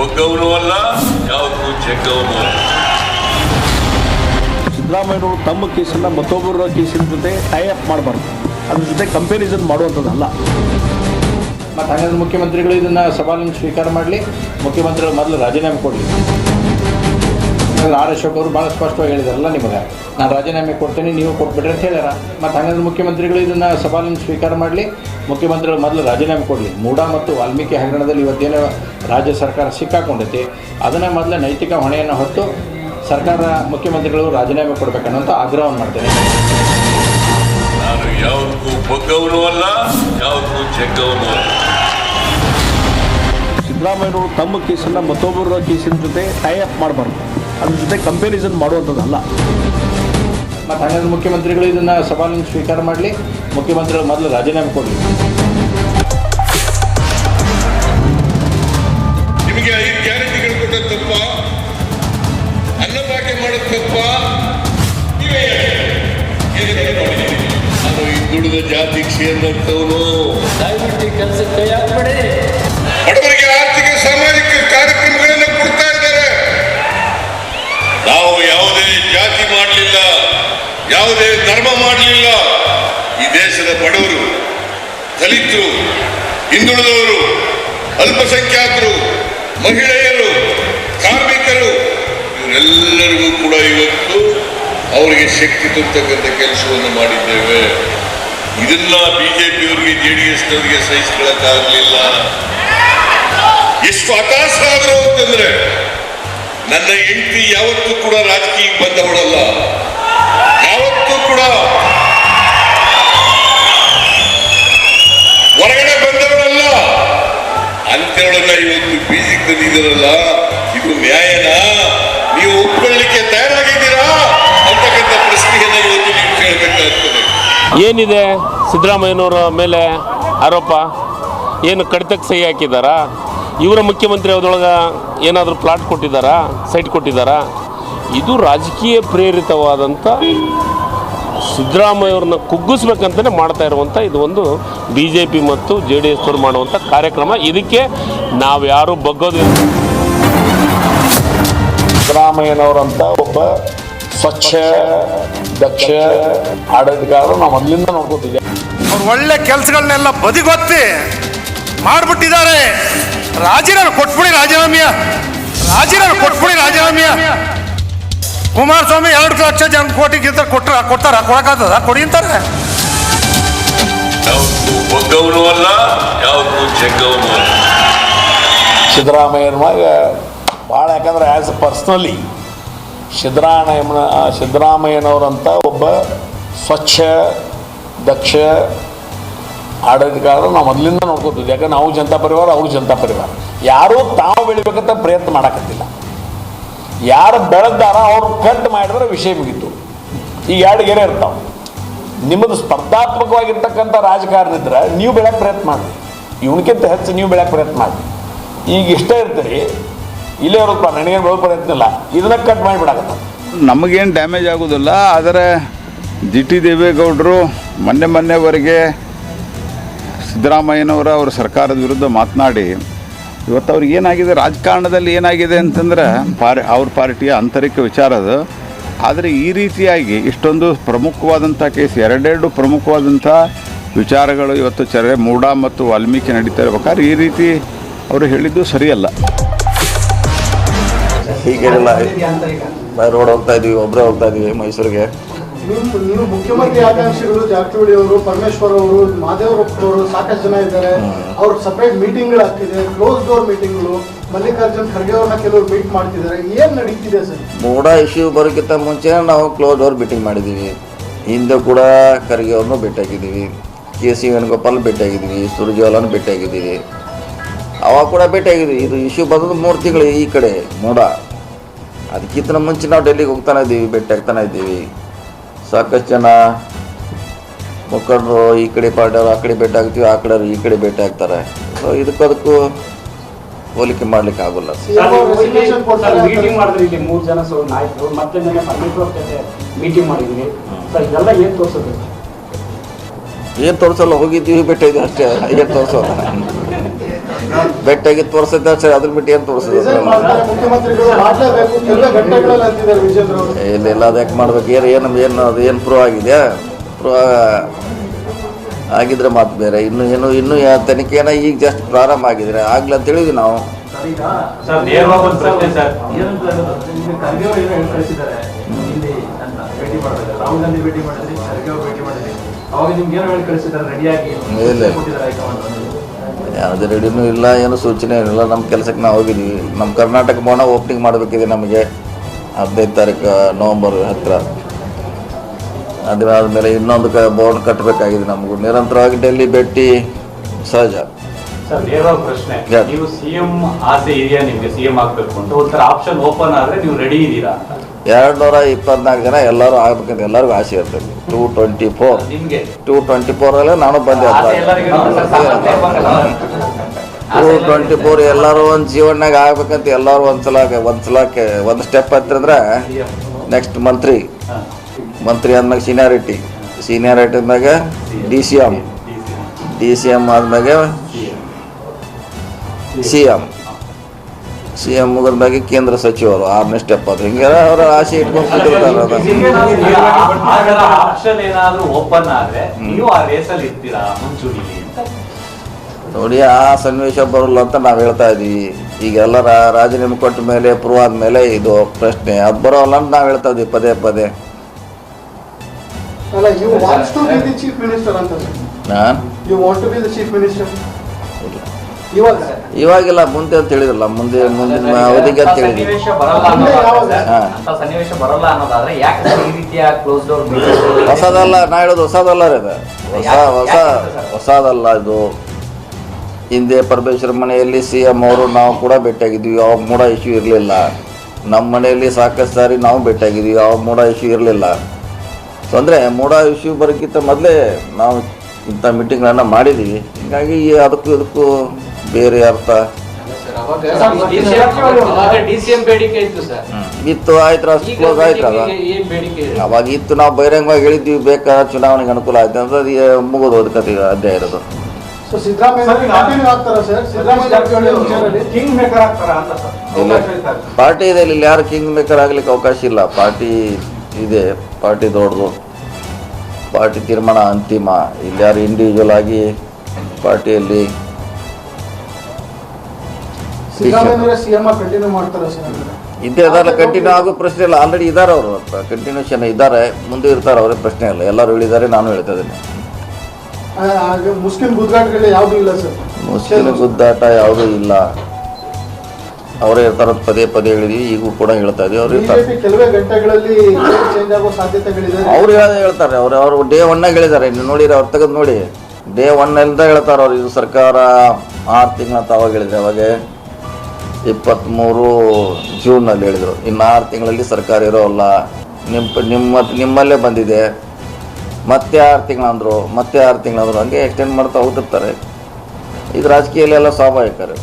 ಬಗ್ಗವನು ಅಲ್ಲ ಯಾವುದಕ್ಕೂ ಅಲ್ಲ ಸಿದ್ದರಾಮಯ್ಯನವರು ತಮ್ಮ ಕೇಸನ್ನ ಮತ್ತೊಬ್ಬರ ಕೇಸಿನ ಜೊತೆ ಟೈ ಅಪ್ ಮಾಡಬಾರ್ದು. ಅದ್ರ ಜೊತೆ ಕಂಪ್ಯಾರಿಸನ್ ಮಾಡುವಂಥದ್ದಲ್ಲ. ಮತ್ತು ಹಾಗಾದ್ರೆ ಮುಖ್ಯಮಂತ್ರಿಗಳು ಇದನ್ನು ಸವಾಲನ್ನು ಸ್ವೀಕಾರ ಮಾಡಲಿ ಮುಖ್ಯಮಂತ್ರಿಗಳು ಮೊದಲು ರಾಜೀನಾಮೆ ಕೊಡಲಿ. ಆರ್ ಅಶೋಕ್ ಅವರು ಭಾಳ ಸ್ಪಷ್ಟವಾಗಿ ಹೇಳಿದಾರಲ್ಲ ನಿಮಗೆ? ನಾನು ರಾಜೀನಾಮೆ ಕೊಡ್ತೀನಿ ನೀವು ಕೊಟ್ಬಿಟ್ರೆ ಅಂತ ಹೇಳ್ಯಾರ. ಮತ್ತು ಹಂಗಂದ್ರೆ ಮುಖ್ಯಮಂತ್ರಿಗಳು ಇದನ್ನು ಸವಾಲನ್ನು ಸ್ವೀಕಾರ ಮಾಡಲಿ. ಮುಖ್ಯಮಂತ್ರಿಗಳು ಮೊದಲು ರಾಜೀನಾಮೆ ಕೊಡಲಿ. ಮೂಡ ಮತ್ತು ವಾಲ್ಮೀಕಿ ಹಗರಣದಲ್ಲಿ ಇವತ್ತೇನು ರಾಜ್ಯ ಸರ್ಕಾರ ಸಿಕ್ಕಾಕೊಂಡೈತಿ ಅದನ್ನು ಮೊದಲು ನೈತಿಕ ಹೊಣೆಯನ್ನು ಹೊತ್ತು ಸರ್ಕಾರ ಮುಖ್ಯಮಂತ್ರಿಗಳು ರಾಜೀನಾಮೆ ಕೊಡಬೇಕನ್ನೋಂಥ ಆಗ್ರಹವನ್ನು ಮಾಡ್ತೇನೆ. ನಾನು ಯಾವುದಕ್ಕೂ ಬಗ್ಗವನು ಅಲ್ಲ ಯಾವುದಕ್ಕೂ ಚೆಕ್ಕವನು ಅಲ್ಲ. ಸಿದ್ದರಾಮಯ್ಯನವರು ತಮ್ಮ ಕೇಸನ್ನು ಮತ್ತೊಬ್ಬರ ಕೇಸಿನ ಜೊತೆ ಟೈ ಅಪ್ ಮಾಡಬಾರ್ದು. ಅದ್ರ ಜೊತೆ ಕಂಪ್ಯಾರಿಸನ್ ಮಾಡುವಂಥದ್ದಲ್ಲ ಮತ್ತು ಹಾಗಾದ್ರೆ ಮುಖ್ಯಮಂತ್ರಿಗಳು ಇದನ್ನು ಸವಾಲನ್ನು ಸ್ವೀಕಾರ ಮಾಡಲಿ ಮುಖ್ಯಮಂತ್ರಿಗಳು ಮೊದಲು ರಾಜೀನಾಮೆ ಕೊಡಲಿ. ನಿಮಗೆ ಐದು ಗ್ಯಾರಂಟಿಗಳು ಕೊಟ್ಟ ತಪ್ಪ? ಅನ್ನಭಾಗ್ಯ ಮಾಡೋದು ತಪ್ಪ? ನೀವೇ? ನಾನು ಹಿಂದುಳಿದ ಜಾತಿ ಕ್ಷೇತ್ರದವನು ದಯವಿಟ್ಟು ಈ ಕೆಲಸಕ್ಕೆ ಕೈ ಹಾಕ್ಬೇಡಿ. ಬಡವರಿಗೆ ಆರ್ಥಿಕ ಸಾಮಾಜಿಕ ಕೊಡ್ತಾ ಇದ್ದಾರೆ ನಾವು ಯಾವುದೇ ಜಾತಿ ಮಾಡಲಿಲ್ಲ, ಯಾವುದೇ ಧರ್ಮ ಮಾಡಲಿಲ್ಲ. ಈ ದೇಶದ ಬಡವರು, ದಲಿತರು, ಹಿಂದುಳಿದವರು, ಅಲ್ಪಸಂಖ್ಯಾತರು, ಮಹಿಳೆಯರು, ಕಾರ್ಮಿಕರು, ಇವರೆಲ್ಲರಿಗೂ ಕೂಡ ಇವತ್ತು ಅವರಿಗೆ ಶಕ್ತಿ ತುಂಬತಕ್ಕಂಥ ಕೆಲಸವನ್ನು ಮಾಡಿದ್ದೇವೆ. ಇದನ್ನ ಬಿಜೆಪಿಯವರಿಗೆ ಜೆ ಡಿ ಎಸ್ನವರಿಗೆ ಸಹಿಸ್ಕೊಳ್ಳೋಕ್ಕಾಗಲಿಲ್ಲ ಎಷ್ಟು ಹತಾಶ ಆದರೂ ಅಂತಂದ್ರೆ ನನ್ನ ಹೆಂಡತಿ ಯಾವತ್ತೂ ಕೂಡ ರಾಜಕೀಯಕ್ಕೆ ಬಂದವಳಲ್ಲ. ಯಾವತ್ತೂ ಕೂಡ. ಹೊರಗಡೆ ಬಂದವಳಲ್ಲ. ಅಂತೇಳನ್ನ ಇವತ್ತು ಬೀಜಿಗೆ ತಂದಿದ್ದೀರಲ್ಲ ಇದು ನ್ಯಾಯನಾ. ನೀವು ಒಪ್ಕೊಳ್ಳಿಕ್ಕೆ ತಯಾರಾಗಿದ್ದೀರಾ? ಅಂತಕ್ಕಂಥ ಪ್ರಶ್ನೆಯನ್ನ ಇವತ್ತು ನೀವು ಕೇಳಬೇಕಾಗ್ತದೆ. ಏನಿದೆ ಸಿದ್ದರಾಮಯ್ಯನವರ ಮೇಲೆ ಆರೋಪ? ಏನು ಕಡಿತಕ್ಕೆ ಸಹಿ ಹಾಕಿದ್ದಾರಾ? ಇವರ ಮುಖ್ಯಮಂತ್ರಿ ಅವರೊಳಗ ಏನಾದರೂ ಪ್ಲಾಟ್ ಕೊಟ್ಟಿದ್ದಾರಾ? ಸೈಟ್ ಕೊಟ್ಟಿದ್ದಾರಾ? ಇದು ರಾಜಕೀಯ ಪ್ರೇರಿತವಾದಂಥ ಸಿದ್ದರಾಮಯ್ಯವ್ರನ್ನ ಕುಗ್ಗಿಸ್ಬೇಕಂತಲೇ ಮಾಡ್ತಾ ಇರುವಂಥ ಇದು ಒಂದು ಬಿ ಜೆ ಪಿ ಮತ್ತು ಜೆ ಡಿ ಎಸ್ ಅವರು ಮಾಡುವಂಥ ಕಾರ್ಯಕ್ರಮ. ಇದಕ್ಕೆ ನಾವು ಯಾರೂ ಬಗ್ಗೋದಿಲ್ಲ. ಸಿದ್ದರಾಮಯ್ಯನವರಂತ ಒಬ್ಬ ಸ್ವಚ್ಛ ದಕ್ಷ ಆಡಳಿತಗಾರರು ನಾವು ಮೊದಲಿಂದ ನೋಡ್ಕೋತಿದ್ದೆ ಅವ್ರು ಒಳ್ಳೆ ಕೆಲಸಗಳನ್ನೆಲ್ಲ ಬದಿಗೊತ್ತಿ ಮಾಡ್ಬಿಟ್ಟಿದ್ದಾರೆ. ರಾಜೀನಾಮೆ ಕೊಟ್ಬಿಡಿ ರಾಜೀನಾಮೆಯ. ರಾಜೀನಾಮೆ ಕೊಟ್ಬಿಡಿ ರಾಜೀನಾಮೆಯ. ಕುಮಾರಸ್ವಾಮಿ ಎರಡು ಲಕ್ಷ ಜನ ಕೋಟಿಗಿಂತ ಕೊಟ್ರ ಕೊಡ್ತಾರ ಕೊಡಕ್ಕಾಗ್ತದ? ಕೊಡಿ ಅಂತಾರೆ. ಬಗ್ಗವನು ಅಲ್ಲ ಯಾವುದು ಅಲ್ಲ. ಸಿದ್ದರಾಮಯ್ಯನ ಮ್ಯಾಗ ಭಾಳ ಯಾಕಂದ್ರೆ ಆ್ಯಸ್ ಪರ್ಸ್ನಲಿ ಸಿದ್ದರಾಮಯ್ಯನ ಸಿದ್ದರಾಮಯ್ಯನವರಂತ ಒಬ್ಬ ಸ್ವಚ್ಛ ದಕ್ಷ ಆಡಳಿತಗಾರರು ನಾವು ಮೊದಲಿಂದ ನೋಡ್ಕೋತಿದ್ವಿ. ಯಾಕಂದ್ರೆ ನಾವು ಜನತಾ ಪರಿವಾರ, ಅವರು ಜನತಾ ಪರಿವಾರ. ಯಾರೂ ತಾವು ಬೆಳಿಬೇಕಂತ ಪ್ರಯತ್ನ ಮಾಡಕತ್ತಿಲ್ಲ. ಯಾರು ಬೆಳೆದಾರ, ಅವ್ರು ಕಟ್ ಮಾಡಿದ್ರೆ ವಿಷಯ ಮುಗೀತು. ಈ ಎರಡು ಗೆರೆ ಇರ್ತಾವೆ. ನಿಮ್ಮದು ಸ್ಪರ್ಧಾತ್ಮಕವಾಗಿರ್ತಕ್ಕಂಥ ರಾಜಕಾರಣ ಇದ್ರೆ ನೀವು ಬೆಳೆಯಕ್ಕೆ ಪ್ರಯತ್ನ ಮಾಡಿ. ಇವನಕ್ಕಿಂತ ಹೆಚ್ಚು ನೀವು ಬೆಳೆಯಕ್ಕೆ ಪ್ರಯತ್ನ ಮಾಡಿ. ಈಗ ಇಷ್ಟೇ ಇರ್ತೀರಿ. ಇಲ್ಲೇ ಇರೋದು ನನಗೇನು ಬೆಳೋ ಪ್ರಯತ್ನ ಇಲ್ಲ. ಇದನ್ನ ಕಟ್ ಮಾಡಿಬಿಡಕತ್ತ ನಮಗೇನು ಡ್ಯಾಮೇಜ್ ಆಗೋದಿಲ್ಲ, ಆದರೆ ಜಿ ಟಿ ದೇವೇಗೌಡರು ಮೊನ್ನೆ ಮೊನ್ನೆವರೆಗೆ ಸಿದ್ದರಾಮಯ್ಯನವರ ಅವರ ಸರ್ಕಾರದ ವಿರುದ್ಧ ಮಾತನಾಡಿ, ಇವತ್ತು ಅವ್ರಿಗೆ ಏನಾಗಿದೆ, ರಾಜಕಾರಣದಲ್ಲಿ ಏನಾಗಿದೆ ಅಂತಂದ್ರೆ ಪಾರ್, ಅವ್ರ ಪಾರ್ಟಿಯ ಆಂತರಿಕ ವಿಚಾರ ಅದು. ಆದರೆ ಈ ರೀತಿಯಾಗಿ ಇಷ್ಟೊಂದು ಪ್ರಮುಖವಾದಂಥ ಕೇಸ್, ಎರಡೆರಡು ಪ್ರಮುಖವಾದಂಥ ವಿಚಾರಗಳು ಇವತ್ತು ಚರ್ಚೆ ಮೂಡಾ ಮತ್ತು ವಾಲ್ಮೀಕಿ ನಡೀತಾ ಇರ್ಬೇಕಾದ್ರೆ ಈ ರೀತಿ ಅವರು ಹೇಳಿದ್ದು ಸರಿಯಲ್ಲ. ಹೀಗೇನಿಲ್ಲ ರೋಡ್ ಹೋಗ್ತಾ ಇದ್ದೀವಿ ಒಬ್ಬರೇ ಹೋಗ್ತಾ ಇದ್ದೀವಿ ಮೈಸೂರಿಗೆ. ನೀವು ಮುಖ್ಯಮಂತ್ರಿ ಆಕಾಂಕ್ಷಿಗಳು ಜಾರಕಿಹೊಳಿ ಅವರು ಪರಮೇಶ್ವರ್ ಅವರು ಮಾದೇವರಪ್ಪನವರು ಸಾಕಷ್ಟು ಜನ ಇದ್ದಾರೆ. ಅವ್ರ ಸಪ್ರೇಟ್ ಮೀಟಿಂಗ್ಗಳು ಆಗ್ತಿದೆ ಕ್ಲೋಸ್ ಡೋರ್ ಮೀಟಿಂಗ್ಗಳು ಮಲ್ಲಿಕಾರ್ಜುನ್ ಖರ್ಗೆ ಅವ್ರನ್ನ ಕೆಲವರು ಮೀಟ್ ಮಾಡ್ತಿದ್ದಾರೆ. ಏನ್ ನಡೀತಿದೆ ಸರ್? ಮೂಡ ಇಶ್ಯೂ ಬರೋಕ್ಕಿಂತ ಮುಂಚೆ ನಾವು ಕ್ಲೋಸ್ ಡೋರ್ ಮೀಟಿಂಗ್ ಮಾಡಿದೀವಿ. ಹಿಂದೆ ಕೂಡ ಖರ್ಗೆ ಅವ್ರನ್ನೂ ಭೇಟಿಯಾಗಿದ್ದೀವಿ. ಕೆ ಸಿ ವೇಣುಗೋಪಾಲ್ ಭೇಟಿಯಾಗಿದ್ದೀವಿ. ಸುರ್ಜೇವಾಲನ್ನು ಭೇಟಿಯಾಗಿದ್ದೀವಿ. ಅವಾಗ ಕೂಡ ಭೇಟಿಯಾಗಿದ್ದೀವಿ ಇದು ಇಶ್ಯೂ ಬಂದದ್ದು ಮೂರು ತಿಂಗಳು ಈ ಕಡೆ ಮೂಡ. ಅದಕ್ಕಿಂತ ಮುಂಚೆ ನಾವು ಡೆಲ್ಲಿಗೆ ಹೋಗ್ತಾನೆ ಇದ್ದೀವಿ ಭೇಟಿ ಆಗ್ತಾನೆ ಇದ್ದೀವಿ. ಸಾಕಷ್ಟು ಜನ ಮುಖಂಡರು ಈ ಕಡೆ ಪಾರ್ಟಿಯವರು ಆ ಕಡೆ ಭೇಟಿ ಆಗ್ತೀವಿ ಆ ಕಡೆ ಈ ಕಡೆ ಭೇಟಿ ಆಗ್ತಾರೆ. ಸೊ ಇದಕ್ಕದಕ್ಕೂ ಹೋಲಿಕೆ ಮಾಡ್ಲಿಕ್ಕೆ ಆಗೋಲ್ಲ. ಏನ್ ತೋರಿಸಲ್ಲ ಹೋಗಿದ್ದೀವಿ ಭೇಟಿ ಅಷ್ಟೇ. ಏನು ತೋರಿಸೋಲ್ಲ. ಭೇಟಿಯಾಗಿ ತೋರಿಸಿದ್ದೆ ಸರ್ ಅದ್ರ ಬಿಟ್ಟು ಏನು ತೋರಿಸಿದ್ರು ಇಲ್ಲ ಇಲ್ಲ ಅದು ಯಾಕೆ ಮಾಡ್ಬೇಕು? ಏನು ಏನು ಏನು ಅದು ಏನು ಪ್ರೂವ್ ಆಗಿದೆಯಾ? ಪ್ರೂವ್ ಆಗಿದ್ರೆ ಮಾತು ಬೇರೆ. ಇನ್ನು ಏನು ಇನ್ನು ಯಾ- ತನಿಖೆನ ಈಗ ಜಸ್ಟ್ ಪ್ರಾರಂಭ ಆಗಿದ್ರೆ ಆಗ್ಲಿ ಅಂತ ಹೇಳಿದ್ವಿ ನಾವು. ಇಲ್ಲಿ ಯಾವುದೇ ರೆಡಿನೂ ಇಲ್ಲ, ಏನು ಸೂಚನೆ ಇಲ್ಲ ನಮ್ಮ ಕೆಲಸಕ್ಕೆ ನಾವು ಹೋಗಿದ್ದೀವಿ ನಮ್ಮ ಕರ್ನಾಟಕ ಭವನ ಓಪನಿಂಗ್ ಮಾಡಬೇಕಿದೆ ನಮಗೆ. ಹದಿನೈದು ತಾರೀಕು ನವಂಬರ್ ಹತ್ತಿರ. ಅದಾದಮೇಲೆ ಇನ್ನೊಂದು ಕ ಬೋರ್ಡ್ ಕಟ್ಟಬೇಕಾಗಿದೆ ನಮಗೂ. ನಿರಂತರವಾಗಿ ಡೆಲ್ಲಿ ಭೇಟಿ. ಸಹಜ. ಸರ್ ನೇರವಾಗಿ ಪ್ರಶ್ನೆ? ನೀವು ಸಿಎಂ ಆಸೆ ಇದೆಯಾ ನಿಮ್ಗೆ? ಸಿಎಂ ಆಗ್ಬೇಕು ಅಂತ. ಒಂಥರ ಆಪ್ಷನ್ ಓಪನ್ ಆದ್ರೆ ನೀವು ರೆಡಿ ಇದ್ದೀರಾ? ಎರಡು ನೂರ ಇಪ್ಪತ್ನಾಲ್ಕು ಜನ ಎಲ್ಲರೂ ಆಗ್ಬೇಕಂತ ಎಲ್ಲರಿಗೂ ಆಸೆ ಇರ್ತದೆ ಟೂ ಟ್ವೆಂಟಿ ಫೋರ್ ನಿಮ್ಗೆ? ಟೂ ಟ್ವೆಂಟಿ ಫೋರಲ್ಲೇ ನಾನು ಬಂದೆ ಆಸೆ ಎಲ್ಲರಿಗೂ ಇರುತ್ತೆ ಸರ್, ಸಾಮರ್ಥ್ಯ ಇರ್ಬೇಕಲ್ಲ. ಟೂ ಟ್ವೆಂಟಿ ಫೋರ್ ಎಲ್ಲರೂ ಒಂದು ಜೀವನದಾಗ ಆಗ್ಬೇಕಂತ ಎಲ್ಲರೂ ಒಂದ್ಸಲ ಒಂದ್ಸಲ ಒಂದು ಸ್ಟೆಪ್ ಹತ್ತಿರಂದ್ರೆ ನೆಕ್ಸ್ಟ್ ಮಂತ್ರಿ ಹಾ. ಮಂತ್ರಿ ಆದ್ಮೇಲೆ ಸೀನಿಯಾರಿಟಿ ಸೀನಿಯಾರಿಟಿ ಅಂದಾಗ D C M D C M ಆದ್ಮ್ಯಾಗ C M C M ಬಗ್ಗೆ ಕೇಂದ್ರ ಸಚಿವರು ಆರನೇ ಸ್ಟೆಪ್ ಅದು. ಹಿಂಗೆ ಅವರ ಆಸೆ ಇಟ್ಕೊಂಡು ನೋಡಿ ಆ ಸನ್ನಿವೇಶ ಬರಲ್ಲ ಅಂತ ನಾವು ಹೇಳ್ತಾ ಇದೀವಿ ಈಗೆಲ್ಲ ರಾಜೀನಾಮೆ ಕೊಟ್ಟ ಮೇಲೆ ಪ್ರೂವ್ ಆದ್ಮೇಲೆ ಇದು ಪ್ರಶ್ನೆ. ಅದು ಬರೋಲ್ಲ ಅಂತ ನಾವು ಹೇಳ್ತಾ ಇದೀವಿ ಪದೇ ಪದೇ. ಅಲ್ಲ you wants to be the chief minister ಅಂತ. ನಾನು? You want to be the chief minister ಇವಾಗಿಲ್ಲ ಮುಂದೆ ಅಂತ ಹೇಳಿದ್ರಲ್ಲ ಮುಂದೆ ಮುಂದಿನ ಅವಧಿಗೆ ಅಂತ ಹೇಳಿದ್ವಿ. ಸನ್ನಿವೇಶ ಬರಲ್ಲ ಅನ್ನೋದಾದ್ರೆ ಹಾ. ಅಂತ ಬರಲ್ಲ ಅನ್ನೋದಾದ್ರೆ ಯಾಕೆ ಸರ್ ಈ ರೀತಿಯ ಕ್ಲೋಸ್ ಡೋರ್ ಮೀಟಿಂಗ್ ಹೊಸದಲ್ಲ ನಾ ಹೇಳೋದು ಹೊಸದಲ್ಲ ರೀ ಅದು ಹೊಸ ಹೊಸ ಹೊಸದಲ್ಲ ಇದು. ಹಿಂದೆ ಪರಮೇಶ್ವರ ಮನೆಯಲ್ಲಿ ಸಿ ಎಂ ಅವರು ನಾವು ಕೂಡ ಭೇಟಿಯಾಗಿದ್ವಿ ಅವಾಗ ಮೂಡ ಇಶ್ಯೂ ಇರಲಿಲ್ಲ. ನಮ್ಮ ಮನೆಯಲ್ಲಿ ಸಾಕಷ್ಟು ಸಾರಿ ನಾವು ಭೇಟಿಯಾಗಿದ್ವಿ ಅವಾಗ ಮೂಡ ಇಶ್ಯೂ ಇರಲಿಲ್ಲ. ಸೊ ಅಂದರೆ ಮೂಡ ಇಶ್ಯೂ ಬರೋಕ್ಕಿಂತ ಮೊದಲೇ ನಾವು ಇಂಥ ಮೀಟಿಂಗ್ಗಳನ್ನು ಮಾಡಿದ್ದೀವಿ ಹೀಗಾಗಿ ಈ ಅದಕ್ಕೂ ಇದಕ್ಕೂ ಬೇರೆ ಅರ್ಥ ಇತ್ತು ಆಯ್ತು ಅಷ್ಟು ಕ್ಲೋಸ್ ಆಯ್ತು ಅದ ಅವಾಗ ಇತ್ತು ನಾವು ಬಹಿರಂಗವಾಗಿ ಹೇಳಿದ್ವಿ ಬೇಕಾ ಚುನಾವಣೆಗೆ ಅನುಕೂಲ ಆಯ್ತು ಅಂತ ಅದು ಮುಗಿದು ಹೋದ ಕತೆ ಅಧ್ಯಾಯ ಇರೋದು. ಪಾರ್ಟಿ ಇದೆ ಇಲ್ಲಿ ಯಾರು ಕಿಂಗ್ ಮೇಕರ್ ಆಗ್ಲಿಕ್ಕೆ ಅವಕಾಶ ಇಲ್ಲ. ಪಾರ್ಟಿ ಇದೆ ಪಾರ್ಟಿ ದೊಡ್ಡದು ಪಾರ್ಟಿ ತೀರ್ಮಾನ ಅಂತಿಮ. ಇಲ್ಲಿ ಯಾರು ಇಂಡಿವಿಜುವಲ್ ಆಗಿ ಪಾರ್ಟಿಯಲ್ಲಿ ಇದ್ದೇ ಇದಾರೆ ಕಂಟಿನ್ಯೂ ಆಗೋ ಪ್ರಶ್ನೆ ಇಲ್ಲ. ಆಲ್ರೆಡಿ ಇದ್ದಾರೆ ಅವರು. ಕಂಟಿನ್ಯೂಷನ್ ಇದ್ದಾರೆ. ಮುಂದೆ ಇರ್ತಾರೆ ಅವರೇ ಪ್ರಶ್ನೆ ಇಲ್ಲ. ಎಲ್ಲರೂ ಹೇಳಿದ್ದಾರೆ ನಾನು ಹೇಳ್ತಾ ಇದ್ದೀನಿ. ಮುಸ್ಲಿಂ ಗುದ್ಗಾಟ್ಗಳು ಯಾವ್ದು ಇಲ್ಲ ಸರ್. ಮುಸ್ಲಿಂ ಗುದ್ದಾಟ ಯಾವುದೂ ಇಲ್ಲ. ಅವರೇ ಇರ್ತಾರ ಪದೇ ಪದೇ ಹೇಳಿದ್ವಿ. ಈಗೂ ಕೂಡ ಹೇಳ್ತಾ ಇದೀವಿ. ಅವ್ರು ಇರ್ತಾರೆ. ಕೆಲವೇ ಗಂಟೆಗಳಲ್ಲಿ ಚೇಂಜ್ ಆಗೋ ಸಾಧ್ಯತೆಗಳಿದೆ. ಅವ್ರು ಹೇಳೋದೇ ಹೇಳ್ತಾರೆ. ಅವ್ರು ಅವರು ಡೇ ಒನ್ನಾಗ ಹೇಳಿದ್ದಾರೆ. ಇನ್ನು ನೋಡಿರಿ ಅವ್ರು ತೆಗೆದು ನೋಡಿ. ಡೇ ಒನ್ನಿಂದ ಹೇಳ್ತಾರೆ ಅವ್ರು. ಇದು ಸರ್ಕಾರ ಆರು ತಿಂಗಳ ತಾವಾಗ ಅವಾಗ ಹೇಳಿದ್ರೆ. ಅವಾಗ ಇಪ್ಪತ್ತ್ಮೂರು ಜೂನಲ್ಲಿ ಹೇಳಿದರು. ಇನ್ನು ಆರು ತಿಂಗಳಲ್ಲಿ ಸರ್ಕಾರ ಇರೋಲ್ಲ ನಿಮ್ಮ ನಿಮ್ಮ, ನಿಮ್ಮಲ್ಲೇ ಬಂದಿದೆ. ಮತ್ತೆ ಆರು ತಿಂಗಳಂದರು, ಮತ್ತೆ ಆರು ತಿಂಗಳಂದರು, ಹಂಗೆ ಎಕ್ಸ್ಟೆಂಡ್ ಮಾಡ್ತಾ ಹೋಗ್ತಿರ್ತಾರೆ. ಇದು ರಾಜಕೀಯಲ್ಲೆಲ್ಲ ಸ್ವಾಭಾವಿಕ ರೀ